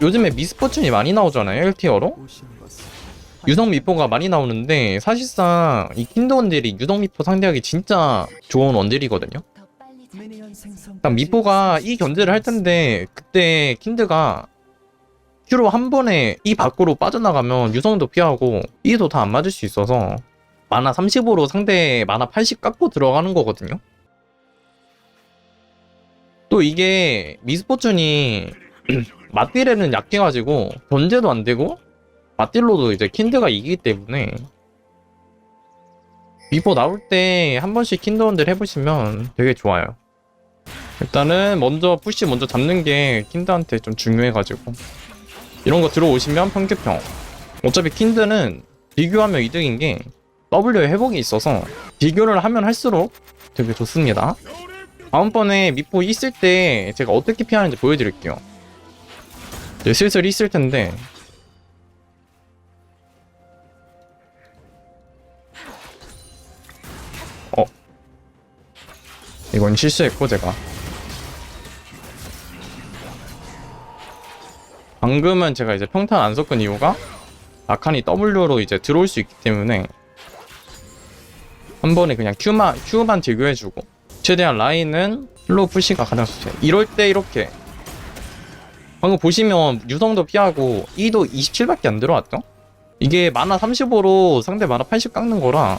요즘에 미스포춘이 많이 나오잖아요 1티어로 유성 미포가 많이 나오는데 사실상 이 킨드 원딜이 유성 미포 상대하기 진짜 좋은 원딜이거든요 딱 미포가 이 견제를 할 텐데 그때 킨드가 큐로 한 번에 이 밖으로 빠져나가면 유성도 피하고 이도 다 안 맞을 수 있어서 마나 35로 상대 마나 80 깎고 들어가는 거거든요 또 이게 미스포춘이 맞딜에는 약해가지고 견제도 안 되고 맞딜로도 이제 킨드가 이기기 때문에 미포 나올 때 한 번씩 킨드 원들 해보시면 되게 좋아요. 일단은 먼저 푸시 먼저 잡는 게 킨드한테 좀 중요해가지고 이런 거 들어오시면 평균평. 어차피 킨드는 비교하면 이득인 게 W의 회복이 있어서 비교를 하면 할수록 되게 좋습니다. 다음번에 미포 있을 때 제가 어떻게 피하는지 보여드릴게요. 이제 슬슬 있을 텐데 어 이건 실수했고 제가 방금은 제가 이제 평탄 안 섞은 이유가 아칸이 W로 이제 들어올 수 있기 때문에 한 번에 그냥 Q만, Q만 제거해주고 최대한 라인은 슬로우 푸시가 가장 좋죠 이럴 때 이렇게 방금 보시면 유성도 피하고 E도 27밖에 안 들어왔죠? 이게 마나 35로 상대 마나 80 깎는 거라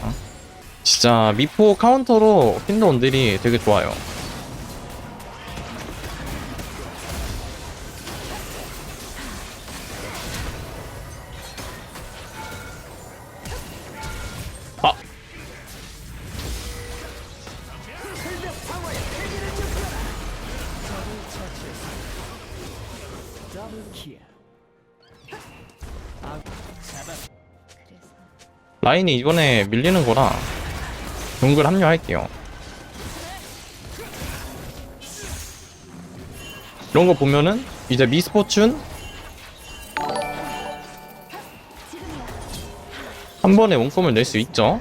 진짜 미포 카운터로 핀드 원들이 되게 좋아요. 라인이 이번에 밀리는 거라 정글 합류할게요. 이런 거 보면은 이제 미스포춘 한 번에 원컴을 낼 수 있죠.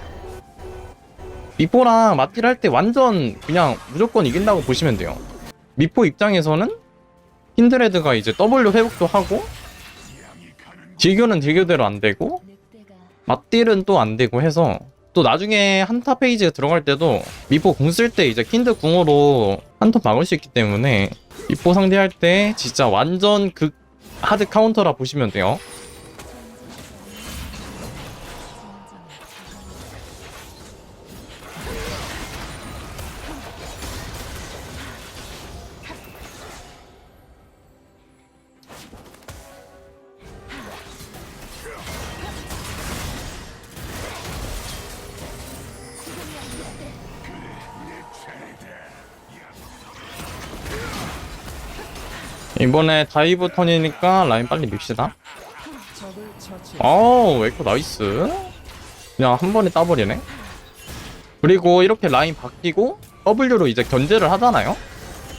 미포랑 맞딜 할 때 완전 그냥 무조건 이긴다고 보시면 돼요. 미포 입장에서는 힌드레드가 이제 W 회복도 하고 딜교는 딜교대로 안 되고 맞딜은 또 안 되고 해서 또 나중에 한타 페이지에 들어갈 때도 미포 궁쓸때 이제 킨드 궁으로 한턴 막을 수 있기 때문에 미포 상대할 때 진짜 완전 극 하드 카운터라 보시면 돼요. 이번에 다이브 턴이니까 라인 빨리 밉시다. 어우, 웨이커 나이스. 그냥 한 번에 따버리네. 그리고 이렇게 라인 바뀌고 W로 이제 견제를 하잖아요.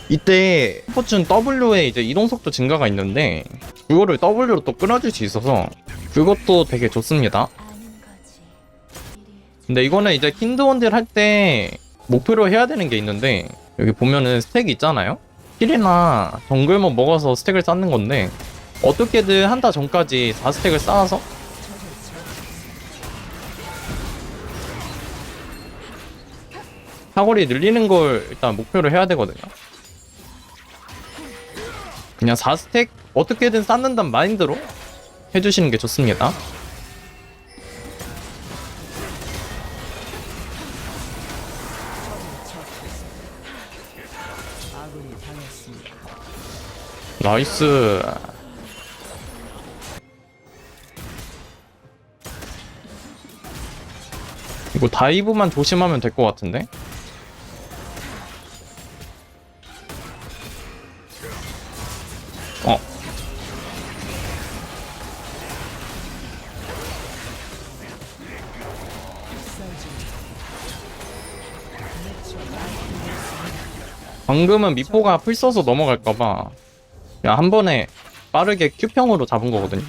이때 포춘 W에 이제 이동 속도 증가가 있는데 그거를 W로 또 끊어줄 수 있어서 그것도 되게 좋습니다. 근데 이거는 이제 킨드원딜 할 때 목표로 해야 되는 게 있는데 여기 보면은 스택이 있잖아요. 힐이나 정글만 먹어서 스택을 쌓는 건데 어떻게든 한타 전까지 4스택을 쌓아서 사거리 늘리는 걸 일단 목표로 해야 되거든요. 그냥 4스택 어떻게든 쌓는단 마인드로 해주시는 게 좋습니다. 나이스. 이거 다이브만 조심하면 될 것 같은데? 어. 방금은 미포가 풀 써서 넘어갈까봐 그냥 한 번에 빠르게 Q평으로 잡은 거거든요.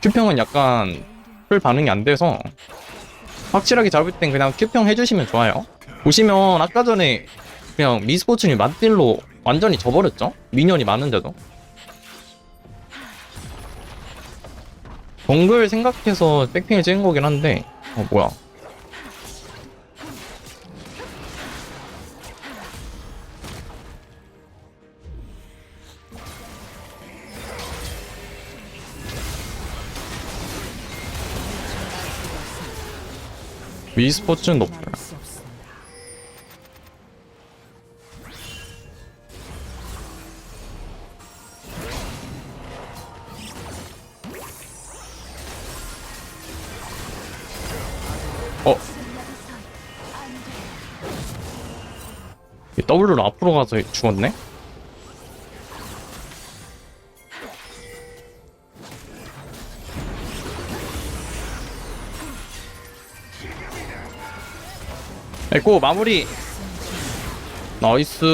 Q평은 약간 풀 반응이 안 돼서 확실하게 잡을 땐 그냥 Q평 해주시면 좋아요. 보시면 아까 전에 그냥 미스포츠니 맞딜로 완전히 져버렸죠? 미니언이 많은데도. 정글 생각해서 백핑을 찍은 거긴 한데 어 뭐야 위스포츠는 높아요 어? 이 W를 앞으로 가서 죽었네? 에고 마무리 나이스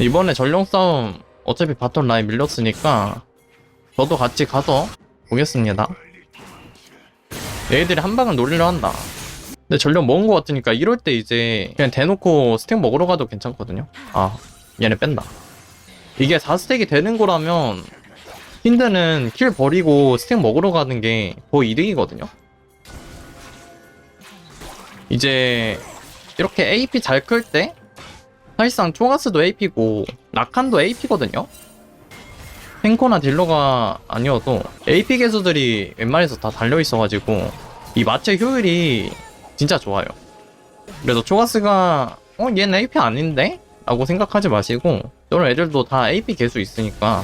이번에 전령 싸움 어차피 바텀 라인 밀렸으니까 저도 같이 가서 보겠습니다. 얘들이 한 방을 노리려 한다. 근데 전력 먹은 것 같으니까 이럴 때 이제 그냥 대놓고 스택 먹으러 가도 괜찮거든요. 아, 얘네 뺀다. 이게 4스택이 되는 거라면 힌드는 킬 버리고 스택 먹으러 가는 게 더 이득이거든요. 이제 이렇게 AP 잘클때 사실상 초가스도 AP고 라칸도 AP거든요. 탱커나 딜러가 아니어도 AP 개수들이 웬만해서 다 달려있어가지고 이 마체 효율이 진짜 좋아요. 그래서 초가스가 어 얘는 AP 아닌데? 라고 생각하지 마시고 저런 애들도 다 AP 개수 있으니까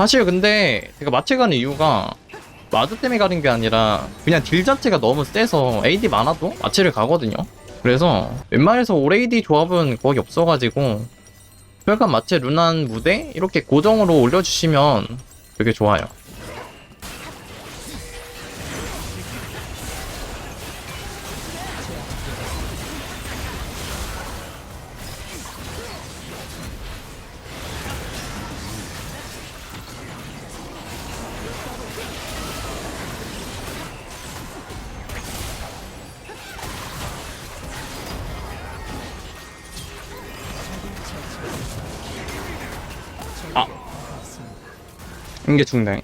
사실 근데 제가 마체 가는 이유가 마드 때문에 가는 게 아니라 그냥 딜 자체가 너무 세서 AD 많아도 마체를 가거든요. 그래서 웬만해서 올AD 조합은 거의 없어가지고 혈관 마체 루난 무대 이렇게 고정으로 올려주시면 되게 좋아요. 이게 중대.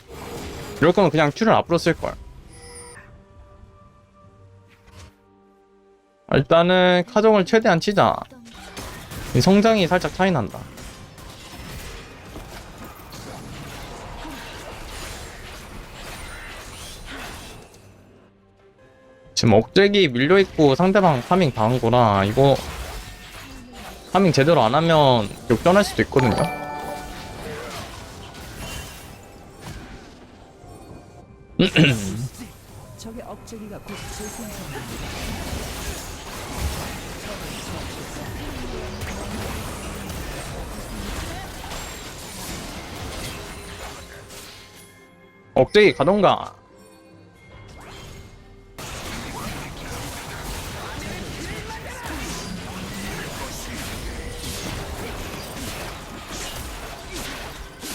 이럴 거면 그냥 큐를 앞으로 쓸 걸. 일단은 카정을 최대한 치자. 이 성장이 살짝 차이 난다. 지금 억제기 밀려있고 상대방 파밍 당한 거라 이거 파밍 제대로 안 하면 역전할 수도 있거든요. 적의 억제기가 곧 재생산됩니다. 억제기 가던가.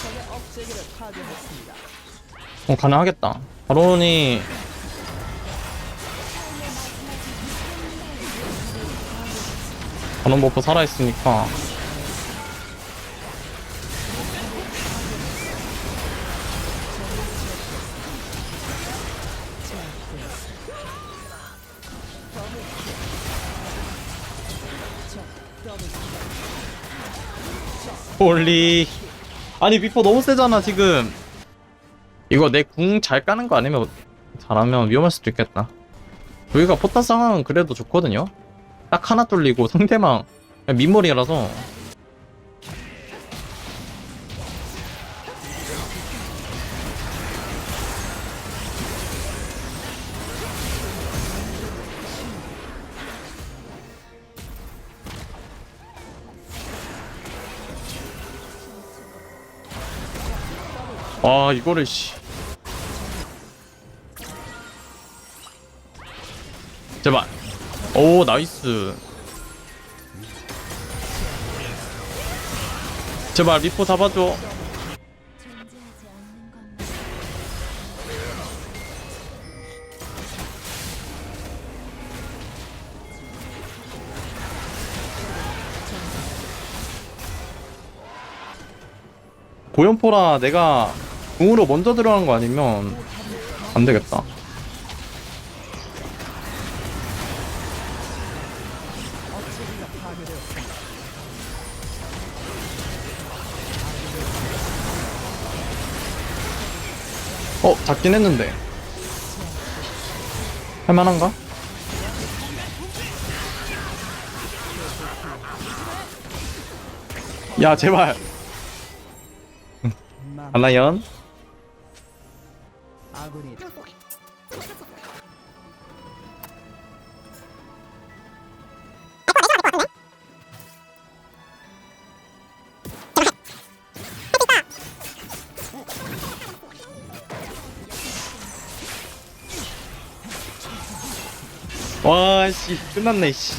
적의 억제기를 파괴했습니다. 어, 가능하겠다. 바론이 바론 버프 살아있으니까. 홀리. 아니 미포 너무 세잖아 지금 이거 내 궁 잘 까는 거 아니면 잘하면 위험할 수도 있겠다. 여기가 포탄 상황은 그래도 좋거든요. 딱 하나 뚫리고 상대방 민머리라서 아 이거를 씨 제발 오 나이스. 제발 리포 잡아줘. 고연포라 내가 궁으로 먼저 들어간 거 아니면 안 되겠다 어 잡긴 했는데. 할만한가? 야 제발. 아군이 와씨. 끝났네 씨